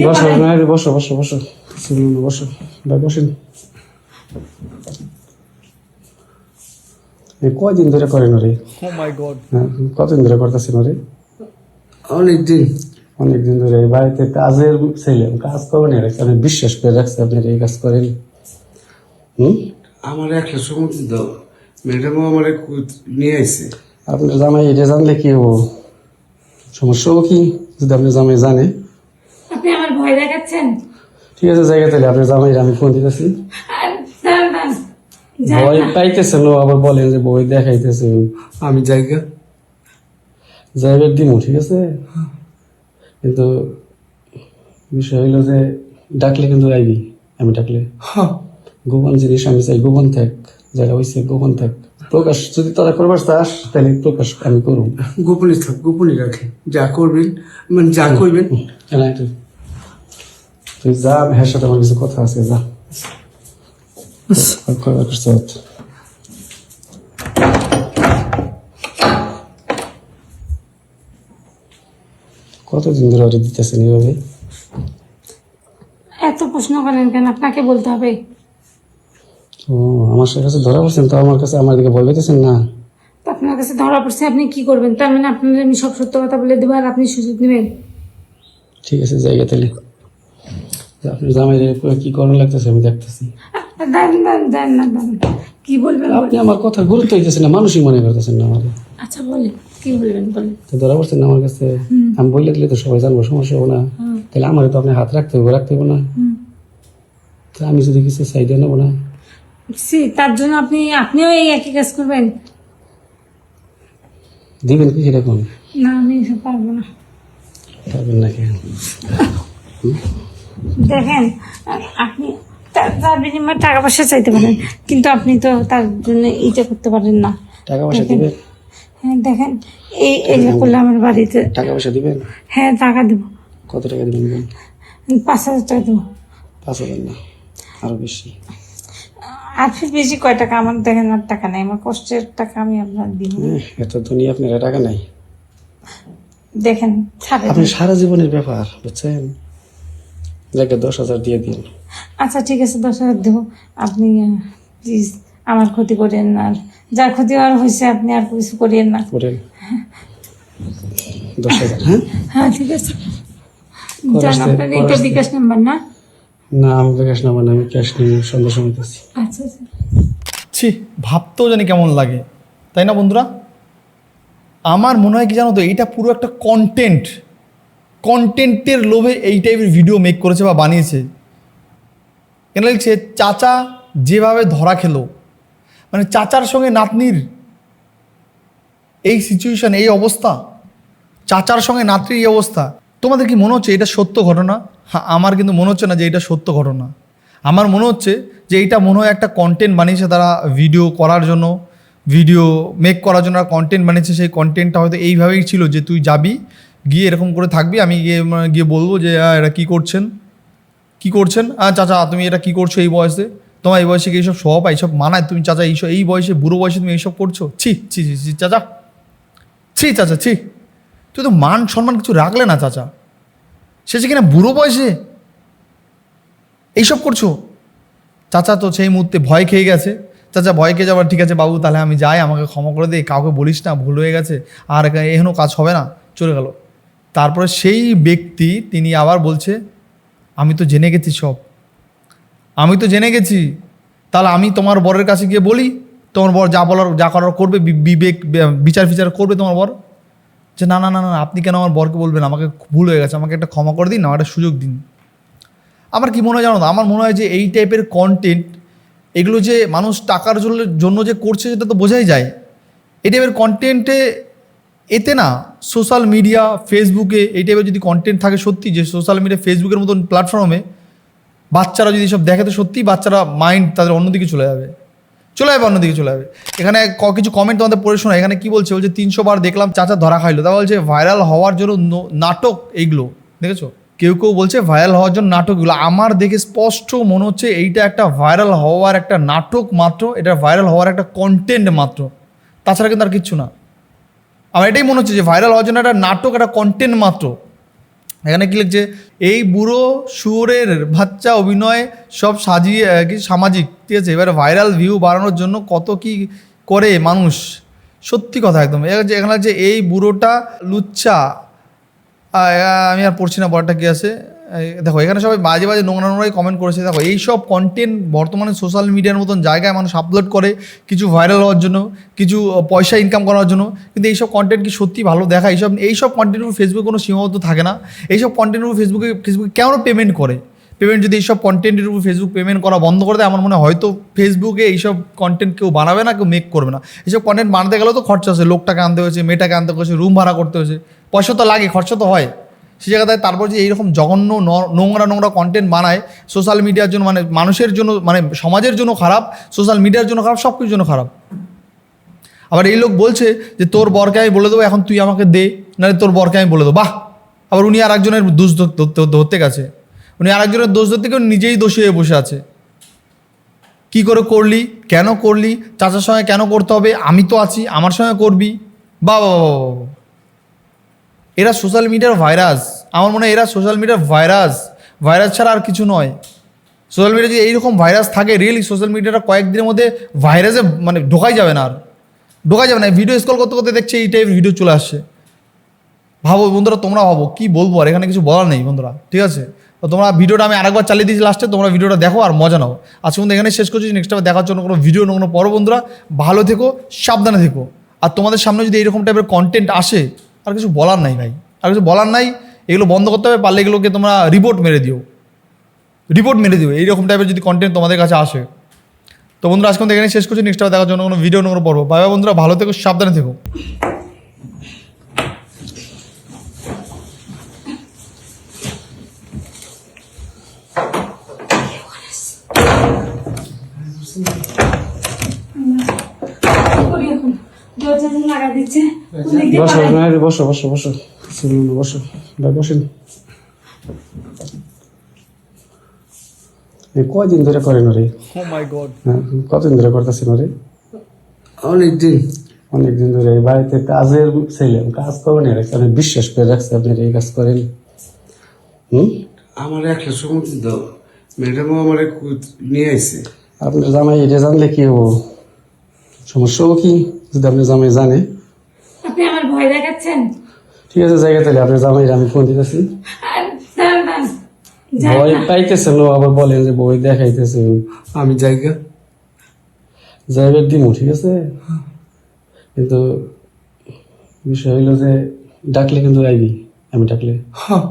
বসো পালাই। না, বসো বসো বসো হুম, বসো ভাই বসেন এ কয়দিন ধরে করেন রে? গড হ্যাঁ, কতদিন ধরে করতেছেন রে? অনেকদিন। অনেকদিন ধরে এই বাড়িতে কাজের ছেলে কাজ করবেন এর আমি বিশ্বাস করে রাখছি আপনি এই কাজ করেন। হুম? আমার একটা সম্মতি দাও। ম্যাডামও আমার নিয়ে আসছে আপনার জামাই এটা জানলে কি হব? সমস্যা হব কি? যদি আপনার জামাই জানে। আপনি আমার ভয় দেখাচ্ছেন? ঠিক আছে জায়গা তাহলে আপনার জামাই আমি ফোন দিতেছি। ভয় পাইতেছেন ও আবার বলেন যে বই দেখাইতেছেন। আমি জায়গা। যাইবার দিমু ঠিক আছে? কিন্তু বিষয় হইল যে ডাকলে কিন্তু আইবি আমি ডাকলে। হ্যাঁ। গোপন জিনিস আমি চাই গোপন থাক যারা হয়েছে গোপন থাক। প্রকাশ যদি তারা করবার চাস তাহলে প্রকাশ আমি করুম। গোপনই থাক গোপনই রাখে। যা করবেন মানে যা করবেন তুই যা হ্যাঁ সাথে আমার কিছু কথা আছে যা। করবার কতদিন ধরে ওটা দিতেছেন এইভাবে? এত প্রশ্ন করেন কেন? আপনাকে বলতে হবে। ও আমার কাছে ধরা পড়ছেন তো আমার কাছে আমার দিকে বলবেতেছেন না। তো আপনার কাছে ধরা পড়ছে আপনি কি করবেন? তার মানে আপনার আমি সব সত্য কথা বলে দেবো আর আপনি সুযোগ নেবেন। ঠিক আছে জায়গা তাহলে। যে আপনার জামাই কি করানো লাগতেছে আমি দেখতেছি। দাঁড়ান দাঁড়ান দাঁড়ান না দাঁড়ান কি বলবেন আপনি আমার কথা গুরুত্ব দিতেছেন না মানুষই মনে করতেছেন না আমার আচ্ছা বলেন কি বলবেন বলেন। তো ধরা পড়ছেন আমার কাছে। আমি বললে দিলে তো সবাই জানব সমস্যা হব না। তাহলে আমার তো আপনি হাত রাখতে হবে রাখতে হবে না। তো আমি যদি কিছু সাইডে নেব না। সি তার জন্য আপনি আপনিও এই একই কাজ করবেন। দিবেন কি সেরকম না আমি এসব পারব না। পারবেন না কেন? দেখেন আপনি তার বিনিময়ে টাকা পয়সা চাইতে পারেন কিন্তু আপনি তো তার জন্য এইটা করতে পারেন না। টাকা পয়সা দিবেন? হ্যাঁ দেখেন এই এই যে করলে আমার বাড়িতে। টাকা পয়সা দিবেন? হ্যাঁ টাকা দেবো। কত টাকা দিবেন? পাঁচ হাজার টাকা দেবো। পাঁচ হাজার না আরও বেশি। আর বেশি কয় টাকা? আমার দেখেন আর টাকা নেই আমার কষ্টের টাকা আমি আপনার দিব হ্যাঁ, এত ধনী আপনার টাকা নাই। দেখেন আপনি সারা জীবনের ব্যাপার বুঝছেন? যাকে দশ হাজার দিয়ে দিন। আচ্ছা ঠিক আছে দশ হাজার দেবো। আপনি প্লিজ আমার ক্ষতি করেন না। আর যা ক্ষতি হওয়ার হয়েছে আপনি আর কিছু করিয়েন না। করেন। হ্যাঁ? হ্যাঁ ঠিক আছে। জান আপনার এটা বিকাশ নাম্বার না? না আমাকে ক্যাশ নেব না আমি ক্যাশ নিয়ে সন্ধ্যা সময় আচ্ছা আচ্ছা। ছি ভাবতেও জানি কেমন লাগে। তাই না বন্ধুরা? আমার মনে হয় কি জানো তো এইটা পুরো একটা কন্টেন্ট কন্টেন্টের লোভে এই টাইপের ভিডিও মেক করেছে বা বানিয়েছে। কেন লিখছে চাচা যেভাবে ধরা খেলো মানে চাচার সঙ্গে নাতনির এই সিচুয়েশন এই অবস্থা চাচার সঙ্গে নাতনির এই অবস্থা তোমাদের কি মনে হচ্ছে এটা সত্য ঘটনা? হ্যাঁ আমার কিন্তু মনে হচ্ছে না যে এটা সত্য ঘটনা। আমার মনে হচ্ছে যে এইটা মনে হয় একটা কন্টেন্ট বানিয়েছে তারা ভিডিও করার জন্য ভিডিও মেক করার জন্য কন্টেন্ট বানিয়েছে সেই কন্টেন্টটা হয়তো এইভাবেই ছিল যে তুই যাবি গিয়ে এরকম করে থাকবি আমি গিয়ে গিয়ে বলব যে আহ, এরা কী করছেন? কি করছেন? আহ চাচা তুমি এটা কি করছ এই বয়সে? তোমার এই বয়সে কি এইসব সব মানায়? তুমি চাচা এইসব এই বয়সে, বুড়ো বয়সে তুমি এইসব করছ? ছি ছি ছি ছি, চাচা। ছি চাচা, ছি। তুই তো মান সম্মান কিছু রাখলে না, চাচা। শেষে কিনা বুড়ো বয়সে এইসব করছ? চাচা তো সেই মুহূর্তে ভয় খেয়ে গেছে। চাচা, ভয় খেয়ে যাবার, ঠিক আছে, বাবু, তাহলে আমি যাই, আমাকে ক্ষমা করে দে, কাউকে বলিস না, ভুল হয়ে গেছে, আর এখনও কাজ হবে না, চলে গেল। তারপরে সেই ব্যক্তি, তিনি আবার বলছে, আমি তো জেনে গেছি সব। আমি তো জেনে গেছি। তাহলে আমি তোমার বরের কাছে গিয়ে বলি, তোমার বর যা বলার, যা করার করবে বিবেক বিচার ফিচার করবে তোমার বর। যে না না না না, আপনি কেন আমার বরকে বলবেন? আমাকে ভুল হয়ে গেছে, আমাকে একটা ক্ষমা করে দিন আমার একটা সুযোগ দিন। আমার কি মনে হয় জানো তো? আমার মনে হয় যে এই টাইপের কন্টেন্ট এগুলো যে মানুষ টাকার জন্য যে করছে, সেটা তো বোঝাই যায়। এই টাইপের কন্টেন্টে এতে না সোশ্যাল মিডিয়া ফেসবুকে এই টাইপের যদি কন্টেন্ট থাকে সত্যি, যে সোশ্যাল মিডিয়া ফেসবুকের মতন প্ল্যাটফর্মে বাচ্চারা যদি সব দেখে তো সত্যিই বাচ্চারা মাইন্ড তাদের অন্যদিকে চলে যাবে। চলে যাবে, অন্যদিকে চলে যাবে। এখানে কিছু কমেন্ট তোমাদের পড়ে শোনা এখানে কি বলছে? বলছে, তিনশো বার দেখলাম চাচা ধরা খাইলো। তা বলছে ভাইরাল হওয়ার জন্য নাটক এইগুলো দেখেছ? কেউ কেউ বলছে ভাইরাল হওয়ার জন্য নাটকগুলো আমার দেখে স্পষ্ট মনে হচ্ছে, এইটা একটা ভাইরাল হওয়ার একটা নাটক মাত্র। এটা ভাইরাল হওয়ার একটা কন্টেন্ট মাত্র। তাছাড়া কিন্তু আর কিচ্ছু না। আমার এটাই মনে হচ্ছে যে ভাইরাল হওয়ার জন্য একটা নাটক, একটা কন্টেন্ট মাত্র। এখানে কি লিখছে? এই বুড়ো সুরের বাচ্চা অভিনয় সব সাজিয়ে কি সামাজিক, ঠিক আছে? এবার ভাইরাল ভিউ বাড়ানোর জন্য কত কি করে মানুষ? সত্যি কথা একদম। এখানে যে এই বুড়োটা লুচ্ছা। আমি আর পড়ছি না বড়টা কি আছে? দেখো, এখানে সবাই বাজে বাজে নোংরা নোংরাই কমেন্ট করেছে। দেখো, এইসব কন্টেন্ট বর্তমানে সোশ্যাল মিডিয়ার মতন জায়গায় মানুষ আপলোড করে, কিছু ভাইরাল হওয়ার জন্য, কিছু পয়সা ইনকাম করার জন্য। কিন্তু এইসব কন্টেন্ট কি সত্যি ভালো দেখা? এইসব এইসব কন্টেন্ট ফেসবুকে কোনো সীমাবদ্ধ থাকে না। এইসব কন্টেন্ট ফেসবুকে ফেসবুকে কেন পেমেন্ট করে? পেমেন্ট যদি এইসব কন্টেন্টের উপর ফেসবুক পেমেন্ট করা বন্ধ করে দেয়, আমার মনে হয় হয়তো ফেসবুকে এইসব কন্টেন্ট কেউ বানাবে না, কেউ মেক করবে না। এইসব কন্টেন্ট বানাতে গেলেও তো খরচা আছে। লোকটাকে আনতে হয়েছে, মেয়েটাকে আনতে হয়েছে রুম ভাড়া করতে হয়েছে। পয়সা তো লাগে, খরচা তো হয়। সেই জায়গায় তারপর যে এইরকম জঘন্য নোংরা নোংরা কন্টেন্ট বানায় সোশ্যাল মিডিয়ার জন্য মানে মানুষের জন্য মানে সমাজের জন্য খারাপ সোশ্যাল মিডিয়ার জন্য খারাপ সব কিছুর জন্য খারাপ। আবার এই লোক বলছে যে তোর বরকে আমি বলে দেবো এখন তুই আমাকে দে। নাহলে তোর বরকে আমি বলে দেবো। বাহ! আবার উনি আর একজনের দোষ ধর- ধর- ধরতে গেছে। উনি আর একজনের দোষ ধরতে গিয়ে নিজেই দোষী হয়ে বসে আছে। কি করে করলি? কেন করলি? চাচার সঙ্গে কেন করতে হবে? আমি তো আছি আমার সঙ্গে করবি? বা বা, বা, বা, বা। এরা সোশ্যাল মিডিয়ার ভাইরাস আমার মনে হয় এরা সোশ্যাল মিডিয়ার ভাইরাস ভাইরাস ছাড়া আর কিছু নয়। সোশ্যাল মিডিয়া যদি এইরকম ভাইরাস থাকে রিয়েলি সোশ্যাল মিডিয়াটা কয়েকদিনের মধ্যে ভাইরাসে মানে ঢোকাই যাবে না আর। ঢোকা যাবে না। ভিডিও স্কল করতে করতে দেখছে এই টাইপের ভিডিও চলে আসছে। ভাবো বন্ধুরা, তোমরা ভাবো, কি বলব? আর এখানে কিছু বলার নেই বন্ধুরা, ঠিক আছে? তো তোমরা ভিডিওটা আমি আরেকবার চালিয়ে দিয়েছি লাস্টে তোমরা ভিডিওটা দেখো আর মজা নাও। আজকে কিন্তু এখানে শেষ করছি। নেক্সট টাইম দেখার জন্য কোনো ভিডিও কোনো পর বন্ধুরা, ভালো থেকো, সাবধানে থেকো। আর তোমাদের সামনে যদি এইরকম টাইপের কন্টেন্ট আসে আর কিছু বলার নাই ভাই। আর কিছু বলার নাই, এগুলো বন্ধ করতে হবে, পারলে এগুলোকে তোমরা রিপোর্ট মেরে দিও। রিপোর্ট মেরে দিও, এইরকম টাইপের যদি কন্টেন্ট তোমাদের কাছে আসে। তো বন্ধুরা, আজকে এখানে শেষ করছি নেক্সট দেখার জন্য কোনো ভিডিও কোনো পড়ব বাই বন্ধুরা, ভালো থেকো, সাবধানে থেকো। বসো বসো বসো বসো। ভাই বসেন। কয়দিন ধরে করেন মাই গড হ্যাঁ, কতদিন ধরে করতেছেন ওরে? অনেক দিন অনেকদিন ধরে। বাড়িতে কাজের ছিলেন কাজ করবেন রাখছে আমি বিশ্বাস করে রাখছি আপনি এই কাজ করেন? হুম? আমার একটা সময় তো। ম্যাডামও আমার নিয়ে আইছে। আপনার জামাই এটা জানলে কি হব? সমস্যা কি? যদি আপনি জামাই জানে। আপনি আমার ভয় দেখাচ্ছেন? ঠিক আছে জায়গা তাহলে আপনার জামাই আমি ফোন দিতেছি। ভয় না। পাইতেছেন ও আবার বলেন যে বই দেখাইতেছে আমি জায়গা। যাইবার দিমু ঠিক আছে? কিন্তু বিষয় হইল যে ডাকলে কিন্তু আইবি আমি ডাকলে। হ্যাঁ।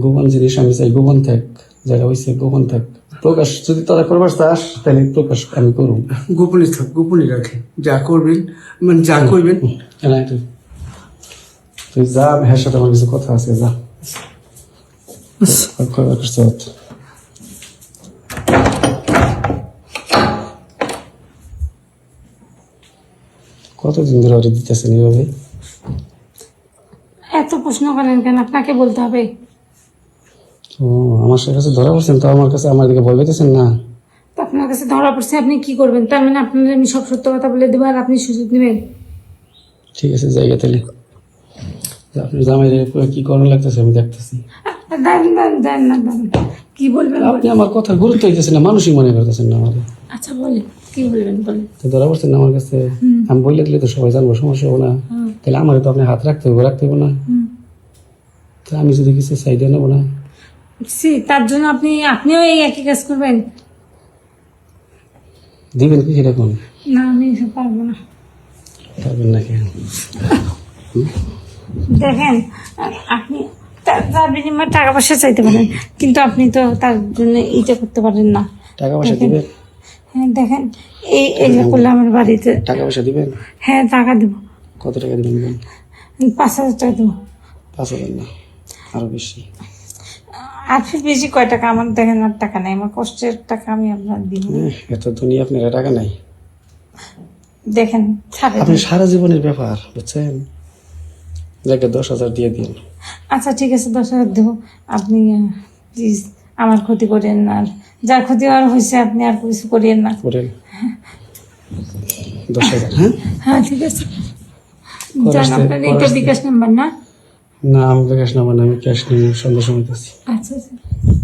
গোপন জিনিস আমি চাই গোপন থাক জায়গা হয়েছে গোপন থাক। প্রকাশ যদি তারা করবার চাস তাহলে প্রকাশ আমি করব গোপনই থাক গোপনই রাখে। যা করবেন মানে যা করবেন। তুই যা হ্যাঁ সাথে আমার কিছু কথা আছে যা। করবার হতো। কতদিন ধরে অর্ডার দিতেছেন এইভাবে? এত প্রশ্ন করেন কেন? আপনাকে বলতে হবে। ও আমার কাছে ধরা পড়ছেন তো? আমার কাছে আমার দিকে ভয় পেতেছেন না? তো আপনার কাছে ধরা পড়ছে আপনি কি করবেন? তার মানে আপনার আমি সব সত্য কথা বলে দেবো আর আপনি সুযোগ নেবেন। ঠিক আছে জায়গা তাহলে। আপনি জামাই কি করার লাগতেছে আমি দেখতেছি। আর দাঁড়ান দাঁড়ান দাঁড়ান না দাঁড়ান কি বলবেন আপনি আমার কথা গুরুত্ব দিতেছেন না মানুষই মনে করতেছেন না আমার আচ্ছা বলেন কি বলবেন বলেন। তো ধরা পড়ছেন আমার কাছে? আমি বললে দিলে তো সবাই জানব সমস্যা হব না। তাহলে আমার তো আপনি হাত রাখতে হবে রাখতে হবে না। তো আমি যদি কিছু চাই দিয়ে নেব না সি তার জন্য আপনি আপনিও এই একই কাজ করবেন? দিবেন কি সেটা কোন? না আমি এসব পারব না। পারবেন নাকি? দেখেন আপনি তার বিনিময়ে টাকা পয়সা চাইতে পারেন কিন্তু আপনি তো তার জন্য এইটা করতে পারেন না। টাকা পয়সা দিবেন? হ্যাঁ দেখেন এই এগুলো করলে আমার বাড়িতে। টাকা পয়সা দিবেন? হ্যাঁ টাকা দেবো। কত টাকা দিবেন পাঁচ হাজার টাকা দেবো। পাঁচ হাজার না আরও বেশি। আর বেশি কয় টাকা? আমার দেখেন আর টাকা নেই আমার কষ্টের টাকা আমি আপনার হ্যাঁ, এত দুনিয়া আপনার টাকা নাই। দেখেন আপনি সারা জীবনের ব্যাপার বুঝছেন? যাকে দশ হাজার দিয়ে দিন। আচ্ছা ঠিক আছে দশ হাজার দেবো। আপনি প্লিজ আমার ক্ষতি করেন না আর যা ক্ষতি হওয়ার হয়েছে আপনি আর কিছু করিয়েন না। করেন। দশ হাজার হ্যাঁ? হ্যাঁ ঠিক আছে। সে- আপনার করার বিকাশ নাম্বার না? না আমি ক্যাশ নেব না আমি ক্যাশ নিয়ে সন্ধ্যার সময় আচ্ছা আচ্ছা।